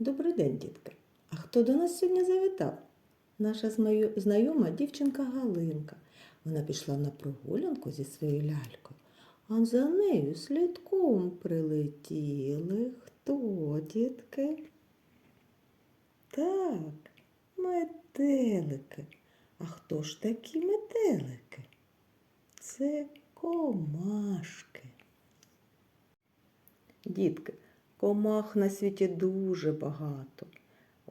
Добрий день, дітки. А хто до нас сьогодні завітав? Наша знайома дівчинка Галинка. Вона пішла на прогулянку зі своєю лялькою, а за нею слідком прилетіли. Хто, дітки? Так, метелики. А хто ж такі метелики? Це комашки. Дітки, комах на світі дуже багато.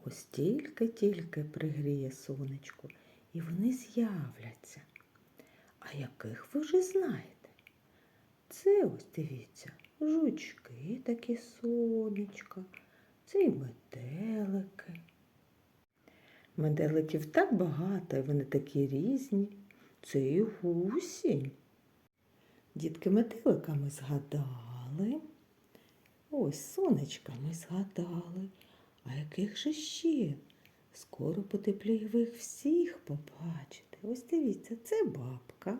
Ось тільки-тільки пригріє сонечко, і вони з'являться. А яких ви вже знаєте? Це ось дивіться, жучки такі сонечка, це й метелики. Метеликів так багато, і вони такі різні. Це і гусінь. Дітки метелика ми згадали. Ось сонечка ми згадали. А яких же ще? Скоро потепліє ви їх всіх побачите. Ось дивіться, це бабка.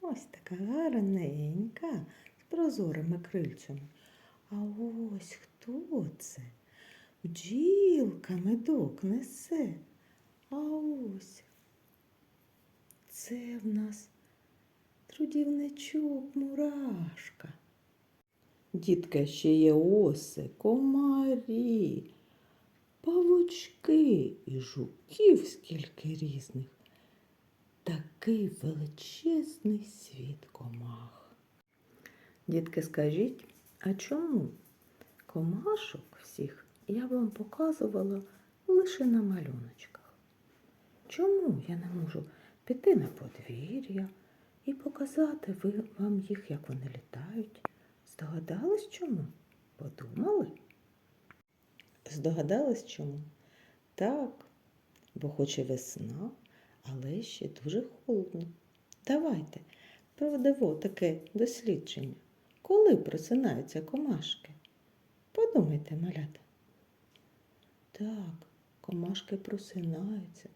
Ось така гарненька, з прозорими крильцями. А ось хто це? Бджілка медок несе. А ось це в нас трудівничок мурашка. Дітка ще є оси, комарі, павучки і жуків скільки різних. Такий величезний світ комах. Дітки, скажіть, а чому комашок всіх я вам показувала лише на малюночках? Чому я не можу піти на подвір'я і показати вам їх, як вони літають? Здогадались чому? Подумали? Здогадались чому? Так, бо хоч і весна, але ще дуже холодно. Давайте проведемо таке дослідження. Коли просинаються комашки? Подумайте, малята. Так, комашки просинаються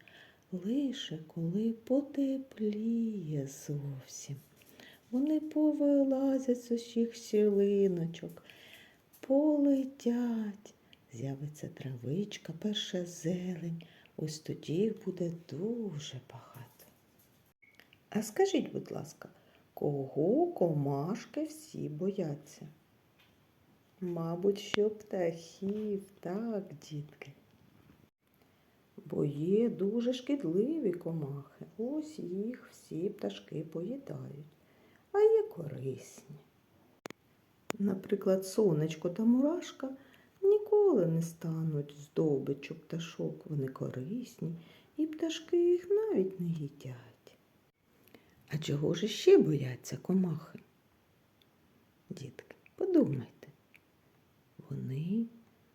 лише коли потепліє зовсім. Вони повилазять з усіх щілиночок, полетять, з'явиться травичка, перша зелень. Ось тоді їх буде дуже багато. А скажіть, будь ласка, кого комашки всі бояться? Мабуть, що птахів, так, дітки. Бо є дуже шкідливі комахи. Ось їх всі пташки поїдають а є корисні. Наприклад, сонечко та мурашка ніколи не стануть здобичу пташок. Вони корисні, і пташки їх навіть не їдять. А чого ж ще бояться комахи? Дітки, подумайте. Вони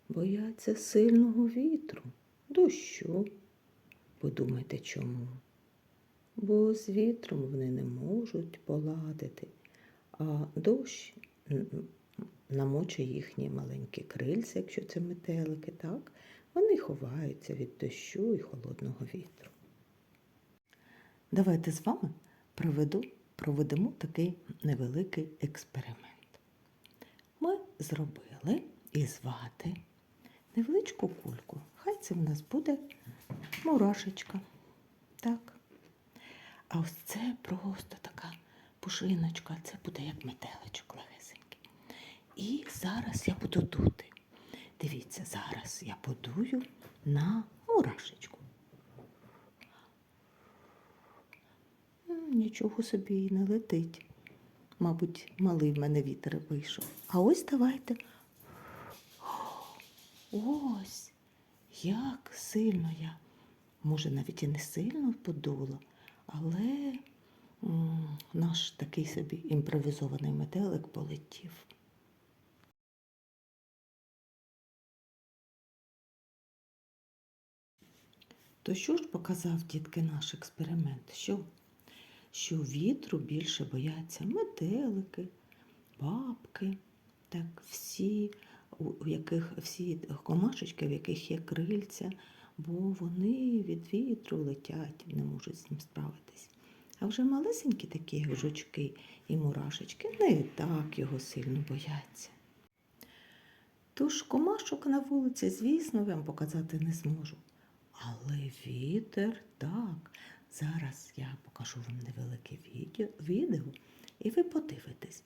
бояться сильного вітру, дощу. Подумайте чому бо з вітром вони не можуть поладити, а дощ намочує їхні маленькі крильця, якщо це метелики, так? Вони ховаються від дощу і холодного вітру. Давайте з вами проведу, проведемо такий невеликий експеримент. Ми зробили із вати невеличку кульку. Хай це в нас буде мурашечка. Так. А ось це просто така пушиночка, це буде як метеличок легесенький. І зараз я буду дути. Дивіться, зараз я подую на мурашечку. Нічого собі і не летить. Мабуть, малий в мене вітер вийшов. А ось давайте. Ось, як сильно я. Може, навіть і не сильно подула, але наш такий собі імпровізований метелик полетів. То що ж показав дітки наш експеримент? Що? Що вітру більше бояться метелики, бабки, так всі, у яких всі комашечки, в яких є крильця, бо вони від вітру летять, не можуть з ним справитись. А вже малесенькі такі, як жучки і мурашечки, не так його сильно бояться. Тож комашок на вулиці, звісно, вам показати не зможу. Але вітер так. Зараз я покажу вам невелике відео і ви подивитесь,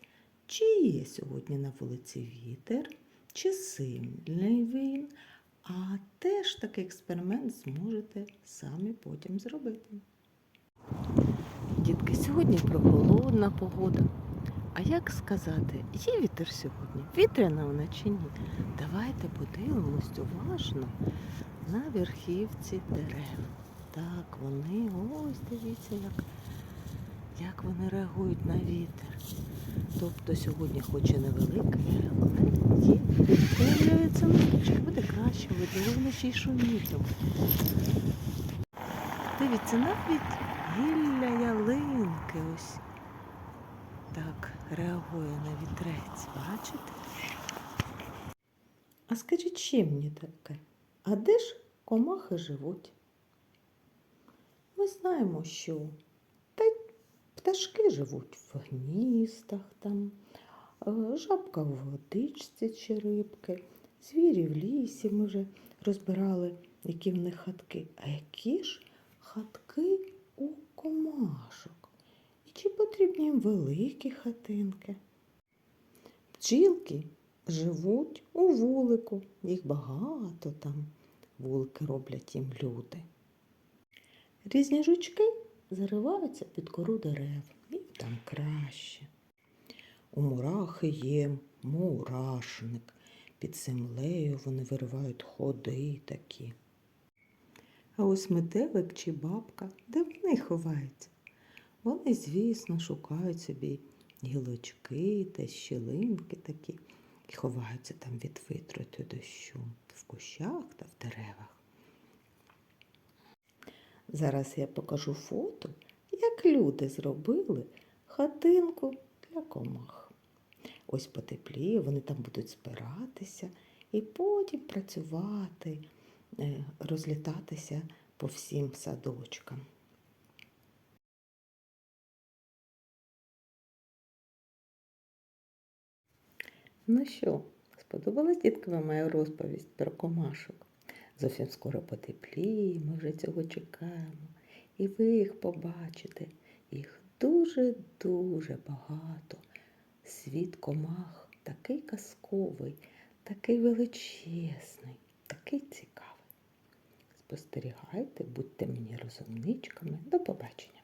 чи є сьогодні на вулиці вітер, чи сильний він, а теж такий експеримент зможете самі потім зробити. Дітки, сьогодні прохолодна погода. А як сказати, є вітер сьогодні? Вітряна вона чи ні? Давайте подивимось уважно на верхівці дерев. Так, вони, ось дивіться, як, як вони реагують на вітер. Тобто сьогодні хоч і невеликий, але є. Виявляється, листочки буде краще видно, ще й шумітом. Дивіться, навіть гілля ялинки ось так реагує на вітрець, бачите? А скажіть, чим мені таке? А де ж комахи живуть? Ми знаємо, що пташки живуть в гністах там, е, жабка в водичці чи рибки, звірі в лісі ми вже розбирали, які в них хатки. А які ж хатки у комашок? І чи потрібні їм великі хатинки? Бджілки живуть у вулику, їх багато там. Вулики роблять їм люди. Різні жучки зариваються під кору дерев, їм там краще. У мурахи є мурашник. Під землею вони виривають ходи такі. А ось метелик чи бабка, де вони ховаються? Вони, звісно, шукають собі гілочки та щілинки такі і ховаються там від вітру та дощу в кущах та в деревах. Зараз я покажу фото, як люди зробили хатинку для комах. Ось потепліє, вони там будуть збиратися і потім працювати, е, розлітатися по всім садочкам. Ну що, сподобалась дітками моя розповість про комашок? Зовсім скоро потепліє, ми вже цього чекаємо. І ви їх побачите. Їх дуже-дуже багато. Світ комах такий казковий, такий величезний, такий цікавий. Спостерігайте, будьте мені розумничками. До побачення.